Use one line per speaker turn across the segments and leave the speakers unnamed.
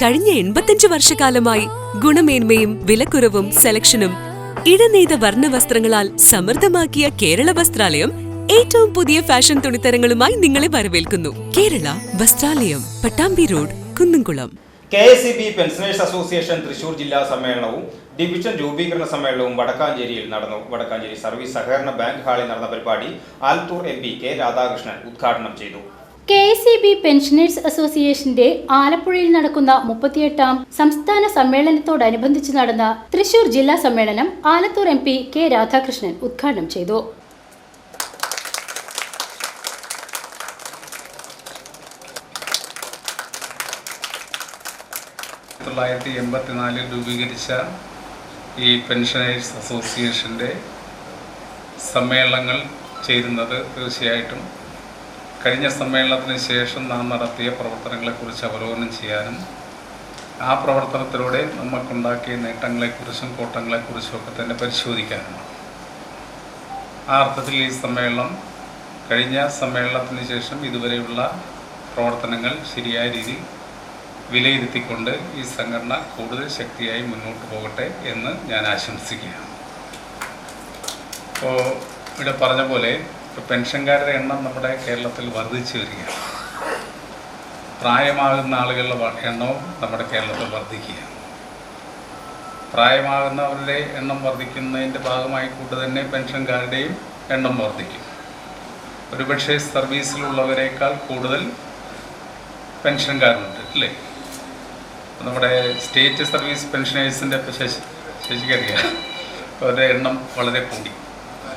കഴിഞ്ഞ എൺപത്തിയഞ്ച് വർഷക്കാലമായി ഗുണമേന്മയും വിലക്കുറവും സെലക്ഷനും ഇടനെയ്ത വർണ വസ്ത്രങ്ങളാൽ സമൃദ്ധമാക്കിയ കേരള വസ്ത്രാലയം ഏറ്റവും പുതിയ ഫാഷൻ തുണിത്തരങ്ങളുമായി നിങ്ങളെ വരവേൽക്കുന്നു. Kerala Vasthralayam Pattambi road Kunnamkulam.
K S E B pensioners association Thrissur ജില്ലാ സമ്മേളനവും ഡിവിഷൻ രൂപീകരണ സമ്മേളനവും വടക്കാഞ്ചേരിയിൽ നടന്നു. വടക്കാഞ്ചേരി സർവീസ് സഹകരണ ബാങ്ക് ഹാളിൽ നടന്ന പരിപാടി Alathur M P K Radhakrishnan ഉദ്ഘാടനം ചെയ്തു.
K S E B pensioners അസോസിയേഷന്റെ ആലപ്പുഴയിൽ നടക്കുന്ന മുപ്പത്തിയെട്ടാം സംസ്ഥാന സമ്മേളനത്തോടനുബന്ധിച്ച് നടന്ന തൃശൂർ ജില്ലാ സമ്മേളനം Alathur M P K Radhakrishnan ഉദ്ഘാടനം ചെയ്തു.
തൊള്ളായിരത്തി എൺപത്തിനാലിൽ രൂപീകരിച്ച ഈ പെൻഷനേഴ്സ് അസോസിയേഷന്റെ സമ്മേളനങ്ങൾ ചേരുന്നത് തീർച്ചയായിട്ടും കഴിഞ്ഞ സമ്മേളനത്തിന് ശേഷം നാം നടത്തിയ പ്രവർത്തനങ്ങളെക്കുറിച്ച് അവലോകനം ചെയ്യാനും ആ പ്രവർത്തനത്തിലൂടെ നമുക്കുണ്ടാക്കിയ നേട്ടങ്ങളെക്കുറിച്ചും കോട്ടങ്ങളെക്കുറിച്ചും ഒക്കെ തന്നെ പരിശോധിക്കാനും. ആ അർത്ഥത്തിൽ ഈ സമ്മേളനം കഴിഞ്ഞ സമ്മേളനത്തിന് ശേഷം ഇതുവരെയുള്ള പ്രവർത്തനങ്ങൾ ശരിയായ രീതിയിൽ വിലയിരുത്തിക്കൊണ്ട് ഈ സംഘടന കൂടുതൽ ശക്തിയായി മുന്നോട്ട് പോകട്ടെ എന്ന് ഞാൻ ആശംസിക്കുകയാണ്. ഇപ്പോൾ ഇവിടെ പറഞ്ഞ പോലെ പെൻഷൻകാരുടെ എണ്ണം നമ്മുടെ കേരളത്തിൽ വർദ്ധിച്ചു വരികയാണ്. പ്രായമാകുന്ന ആളുകളുടെ എണ്ണവും നമ്മുടെ കേരളത്തിൽ വർദ്ധിക്കുകയാണ്. പ്രായമാകുന്നവരുടെ എണ്ണം വർദ്ധിക്കുന്നതിന്റെ ഭാഗമായി കൂട്ട് തന്നെ പെൻഷൻകാരുടെയും എണ്ണം വർദ്ധിക്കും. ഒരുപക്ഷെ സർവീസിലുള്ളവരെക്കാൾ കൂടുതൽ പെൻഷൻകാരുണ്ട് അല്ലേ? നമ്മുടെ സ്റ്റേറ്റ് സർവീസ് പെൻഷനേഴ്സിന്റെ ശശി ശശിക്കറിയാം അവരുടെ എണ്ണം വളരെ കൂടി.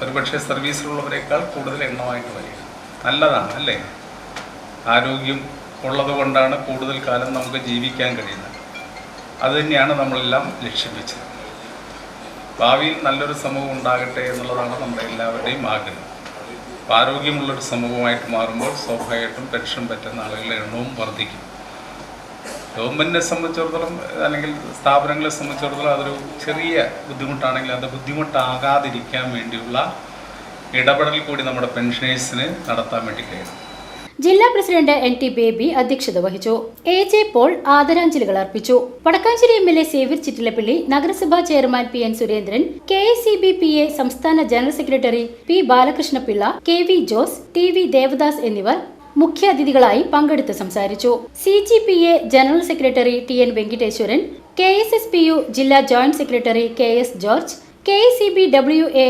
ഒരുപക്ഷെ സർവീസിലുള്ളവരെക്കാൾ കൂടുതൽ എണ്ണമായിട്ട് വരിക. നല്ലതാണ് അല്ലേ? ആരോഗ്യം ഉള്ളത് കൊണ്ടാണ് കൂടുതൽ കാലം നമുക്ക് ജീവിക്കാൻ കഴിയുന്നത്. അതുതന്നെയാണ് നമ്മളെല്ലാം ലക്ഷ്യം വെച്ചത്. ഭാവിയിൽ നല്ലൊരു സമൂഹം ഉണ്ടാകട്ടെ എന്നുള്ളതാണ് നമ്മുടെ എല്ലാവരുടെയും ആഗ്രഹം. ആരോഗ്യമുള്ളൊരു സമൂഹമായിട്ട് മാറുമ്പോൾ സ്വാഭാവികമായിട്ടും പെൻഷൻ പറ്റുന്ന ആളുകളുടെ എണ്ണവും വർദ്ധിക്കും. ഗവൺമെന്റിനെ സംബന്ധിച്ചിടത്തോളം അല്ലെങ്കിൽ സ്ഥാപനങ്ങളെ സംബന്ധിച്ചിടത്തോളം അതൊരു ചെറിയ ബുദ്ധിമുട്ടാണെങ്കിൽ അത് ബുദ്ധിമുട്ടാകാതിരിക്കാൻ വേണ്ടിയുള്ള ഇടപെടൽ കൂടി നമ്മുടെ പെൻഷനേഴ്സിന് നടത്താൻ വേണ്ടി കഴിയണം.
ജില്ലാ പ്രസിഡന്റ് എൻ ടി ബേബി അധ്യക്ഷത വഹിച്ചു. എ ജെ പോൾ ആദരാഞ്ജലികൾ അർപ്പിച്ചു. Vadakkanchery M L A Xavier Chittilappally നഗരസഭാ chairman P N Surendran K S E B P A സംസ്ഥാന general secretary P Balakrishnapillai K V Jose T V Devadas എന്നിവർ മുഖ്യാതിഥികളായി പങ്കെടുത്ത് സംസാരിച്ചു. C G P A general secretary T N Venkiteswaran K S S P U ജില്ലാ joint secretary K S George K C B W A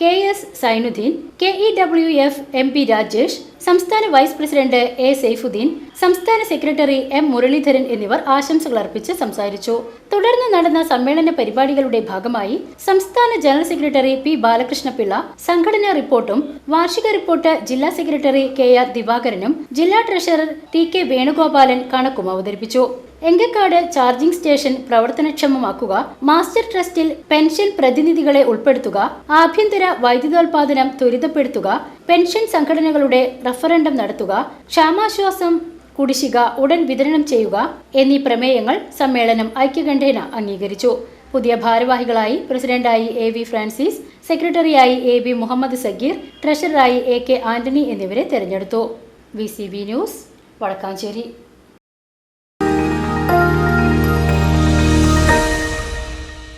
K S Sainudheen K E W F M P Rajesh സംസ്ഥാന vice president A Saifuddin സംസ്ഥാന secretary M Muraleedharan എന്നിവർ ആശംസകൾ അർപ്പിച്ച് സംസാരിച്ചു. തുടർന്ന് നടന്ന സമ്മേളന പരിപാടികളുടെ ഭാഗമായി സംസ്ഥാന ജനറൽ സെക്രട്ടറി പി ബാലകൃഷ്ണപിള്ള സംഘടനാ റിപ്പോർട്ടും വാർഷിക റിപ്പോർട്ട് ജില്ലാ സെക്രട്ടറി കെ ആർ ദിവാകരനും ജില്ലാ ട്രഷറർ ടി കെ വേണുഗോപാലൻ കണക്കും അവതരിപ്പിച്ചു. എങ്കക്കാട് ചാർജിംഗ് സ്റ്റേഷൻ പ്രവർത്തനക്ഷമമാക്കുക മാസ്റ്റർ ട്രസ്റ്റിൽ പെൻഷൻ പ്രതിനിധികളെ ഉൾപ്പെടുത്തുക ആഭ്യന്തര വൈദ്യുതോൽപാദനം ത്വരിതപ്പെടുത്തുക പെൻഷൻ സംഘടനകളുടെ റഫറൻഡം നടത്തുക ക്ഷാമാശ്വാസം കുടിശ്ശിക ഉടൻ വിതരണം ചെയ്യുക എന്നീ പ്രമേയങ്ങൾ സമ്മേളനം ഐക്യകണ്ഠേന അംഗീകരിച്ചു. പുതിയ ഭാരവാഹികളായി പ്രസിഡന്റായി എ വി ഫ്രാൻസിസ് സെക്രട്ടറിയായി എ ബി മുഹമ്മദ് സഗീർ ട്രഷററായി എ കെ ആന്റണി എന്നിവരെ തെരഞ്ഞെടുത്തു. V C B News Vadakkanchery.